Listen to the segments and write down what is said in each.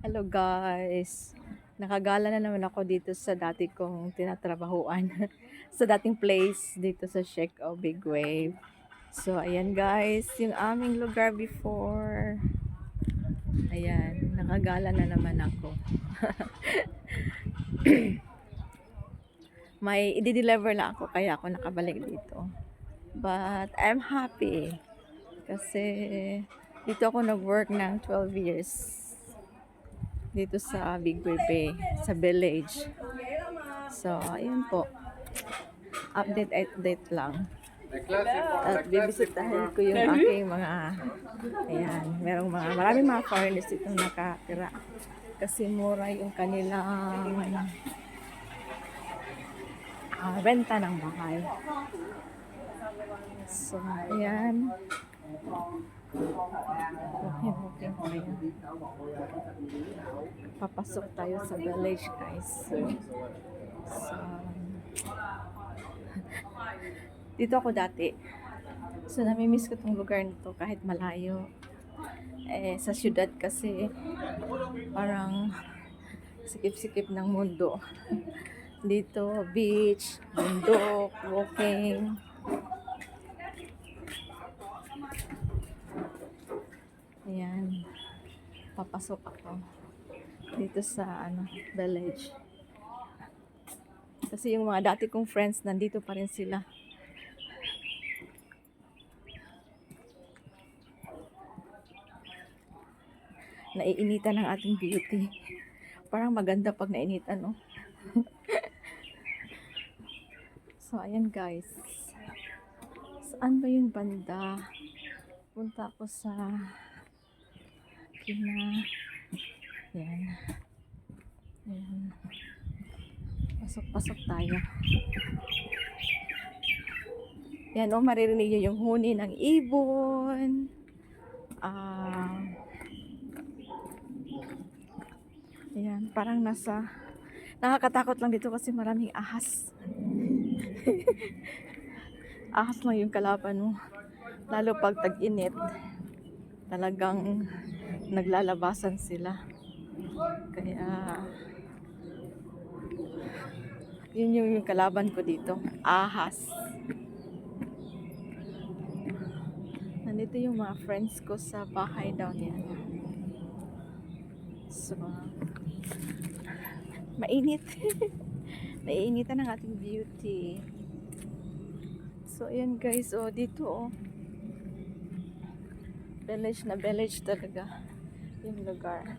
Hello guys. Nakagala na naman ako dito sa dati kong tinatrabahuan. sa dating place dito sa Sheikh o Big Wave. So ayan guys, yung aming lugar before. Ayan, nakagala na naman ako. May i-deliver lang ako kaya ako nakabalik dito. But I'm happy kasi dito ako nag-work ng 12 years dito sa Big Bay, sa village. So, ayun po. Update, update lang. At bibisitahin ko yung aking mga, ayan, merong mga, maraming mga foreigners dito nakatira. Kasi mura yung kanilang ah, renta ng bahay. So, ayan. Papasok tayo sa village, guys. So, dito ako dati. So, namimiss ko tong lugar na to kahit malayo. Eh, sa syudad kasi, parang sikip-sikip ng mundo. Dito, beach, bundok, walking. Ayan. Papasok ako dito sa ano, village. Kasi yung mga dati kong friends nandito pa rin sila. Naiinitan ng ating beauty. Parang maganda pag nainitan, no? so, ayan guys. Saan ba yung banda? Punta ako sa kina yan yan pasok pasok tayo. Yan o maririnig nyo yung huni ng ibon. Ah. Yan parang nasa nakakatakot lang dito kasi maraming ahas. Ahas lang yung kalaban mo lalo pag tag-init talagang naglalabasan sila. Kaya yun yung, yung kalaban ko dito. Ahas. Nandito yung mga friends ko sa bahay down yan. So, mainit. Naiinitan ng ating beauty. So, ayan guys. Oh, dito oh village na village talaga yung lugar.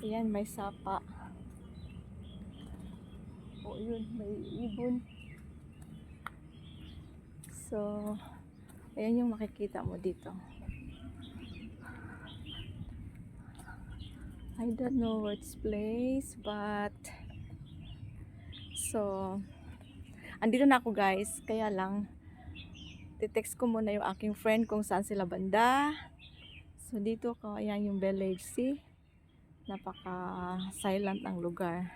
Ayan may sapa. O yun may ibon. So ayan yung makikita mo dito. I don't know this place but so andito na ako guys. Kaya lang titext ko muna yung aking friend kung saan sila banda So dito ko, ayan yung village, see? Napaka silent ang lugar.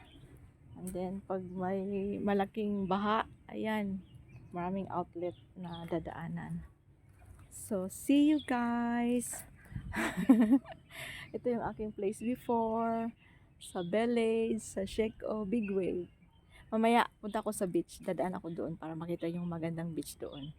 And then pag may malaking baha, ayan, maraming outlet na dadaanan. So see you guys! Ito yung aking place before, sa village, sa Sheikh o Big Wave. Mamaya punta ako sa beach, dadaan ako doon para makita yung magandang beach doon.